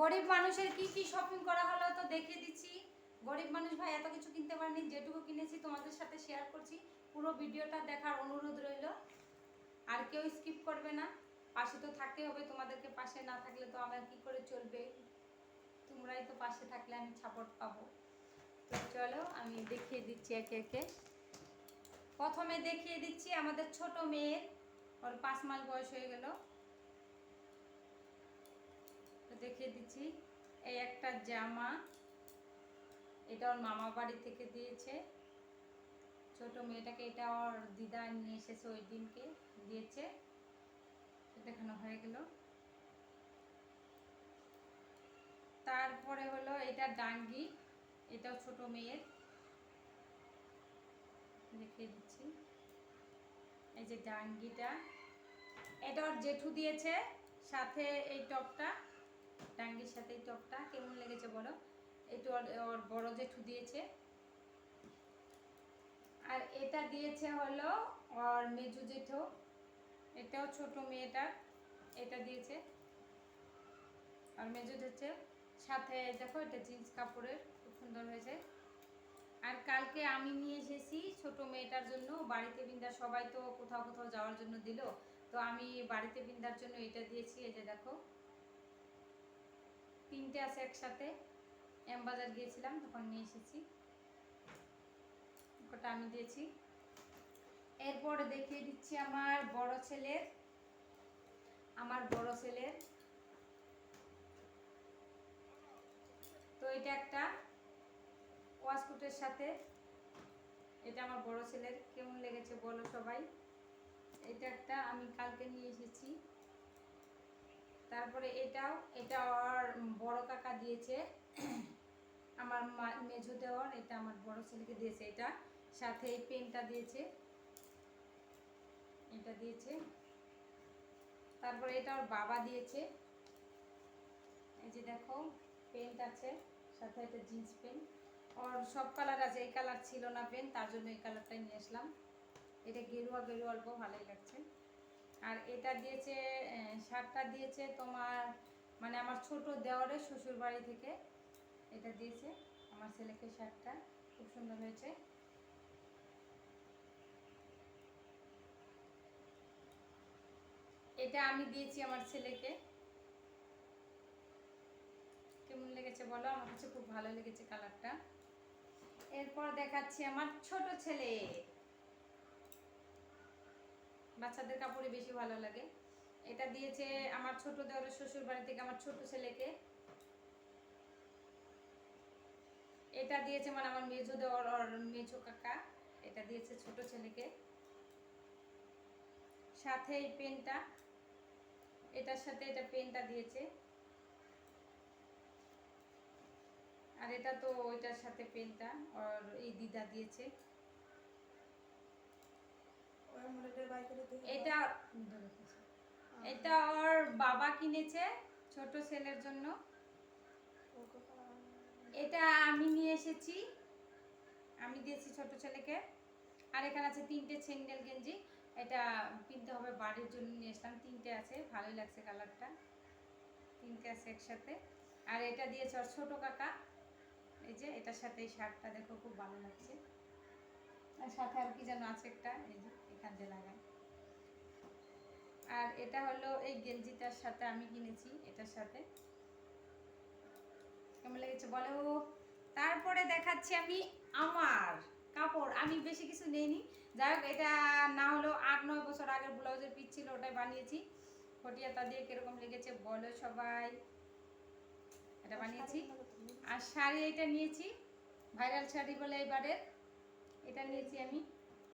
গরিব মানুষের কি কি শপিং করা হলো তো দেখিয়ে দিচ্ছি। গরিব মানুষ ভাই, এত কিছু কিনতে পারেনি, যেটুকু কিনেছি তোমাদের সাথে শেয়ার করছি। পুরো ভিডিওটা দেখার অনুরোধ রইল। আর কেউ স্কিপ করবে না। পাশে তো থাকতে হবে, তোমাদেরকে পাশে না থাকলে তো আমার কি করে চলবে? তোমরাই তো পাশে থাকলে আমি সাপোর্ট পাবো। তো চলো, আমি দেখিয়ে দিচ্ছি একে একে। প্রথমে দেখিয়ে দিচ্ছি আমাদের ছোট মেয়ের, ওর পাঁচ মাস বয়স হয়ে গেল। দেখিয়ে দিচ্ছি। এই একটা জামা, এটা ওর মামা বাড়ি থেকে দিয়েছে। ছোট মেয়েটাকে এটা ওর দিদা নিয়ে এসেছে ওই দিনকে, দিয়েছে। দেখানো হয়ে গেল। তারপরে হলো এটা ডাঙ্গি, এটাও ছোট মেয়ের। দেখিয়ে দিচ্ছি। এই যে ডাঙ্গিটা, এটা ওর জেঠু দিয়েছে, সাথে এই টপটা। ডাঙ্গির সাথে এই টপটা কেমন লেগেছে বলো? এটা ওর বড় জেঠু দিয়েছে। আর এটা দিয়েছে হলো ওর মেজু জেঠু। এটাও ছোট মেয়েটার, এটা দিয়েছে। আর মেজু হচ্ছে সাথে দেখো এটা জিন্স কাপড়ের, খুব সুন্দর হয়েছে। আর কালকে আমি নিয়ে এসেছি ছোট মেয়েটার জন্য, বাড়িতে বিন্দা সবাই তো কোথাও কোথাও যাওয়ার জন্য দিল। তো আমি বাড়িতে বিন্দার জন্য এটা দিয়েছি, এই যে দেখো। তিনটে আছে একসাথে। এমবাজার গিয়েছিলাম, তখন নিয়ে এসেছি। ওটা আমি দিয়েছি। এরপর দেখিয়ে দিচ্ছি আমার বড় ছেলের, আমার বড় ছেলের। তো এটা একটা ওয়াশকুটের সাথে। এটা আমার বড় ছেলের। কেমন লেগেছে বলো সবাই। এটা একটা আমি কালকে নিয়ে এসেছি। তারপরে এটাও, এটা ওর বড় কাকা দিয়েছে। আমার মা- মেজো দেওয়ার, এটা আমার বড় ছেলেকে দিয়েছে এটা। সাথে এই পেনটা দিয়েছে। এটা দিয়েছে। তারপরে এটা ওর বাবা দিয়েছে। এই যে দেখো, পেন্ট আছে। সাথে একটা জিন্স পেন্ট ওর সব কালার আছে, এই কালার ছিল না পেন, তার জন্য এই কালারটাই নিয়ে আসলাম। এটা গেরুয়া গেরুয়া অল্প ভালোই লাগছে। আর এটা দিয়েছে শার্টটা দিয়েছে তোমার মানে আমার ছোট দেওয়ারের শ্বশুর বাড়ি থেকে। এটা দিয়েছে আমার ছেলেকে শার্টটা খুব সুন্দর হয়েছে। এটা আমি দিয়েছি আমার ছেলেকে। কেমন লেগেছে বলো? আমার কাছে খুব ভালো লেগেছে কালারটা। এরপর দেখাচ্ছি আমার ছোট ছেলে। বাচ্চাদের কাপড়ই বেশি ভালো লাগে। এটা দিয়েছে আমার ছোট দেওয়ারের শ্বশুর বাড়ি থেকে আমার ছোট ছেলেকে। এটা দিয়েছে মানে আমার মেজো দেওয়ার মেজো কাকা। এটা দিয়েছে ছোট ছেলেকে। সাথে এই পেনটা। এটার সাথে এটা পেনটা দিয়েছে। আর এটা তো ওইটার সাথে পেনটা। আর এই দিদা দিয়েছে। এটা এটা ওর বাবা কিনেছে ছোট ছেলের জন্য। এটা আমি নিয়ে এসেছি। আমি দিয়েছি ছোট ছেলেকে। আর এখানে আছে তিনটে ছেঙ্গেল গেঞ্জি। এটা কিনতে হবে বাড়ির জন্য নিয়ে আসলাম। তিনটে আছে ভালোই লাগছে কালারটা। তিনটে আছে একসাথে। আর এটা দিয়েছে ওর ছোটো কাকা। এই যে এটার সাথে এই শার্টটা দেখো খুব ভালো লাগছে। আর সাথে আর কি যেন আছে একটা, এই যে এখান দিয়ে লাগায় আর এটা হলো এই গেঞ্জিটার সাথে আমি কিনেছি, এটার সাথে। কেমন লেগেছে বলো? তারপরে দেখাচ্ছি আমি আমার কাপড়। আমি বেশি কিছু নেইনি। যাই হোক, এটা না হলো আট নয় বছর আগের ব্লাউজের পিস ছিল, ওটাই বানিয়েছি। ফটিয়াতা দিয়ে কীরকম লেগেছে বলো সবাই। এটা বানিয়েছি। আর শাড়ি এটা নিয়েছি, ভাইরাল শাড়ি বলে এবারের এটা নিয়েছি আমি।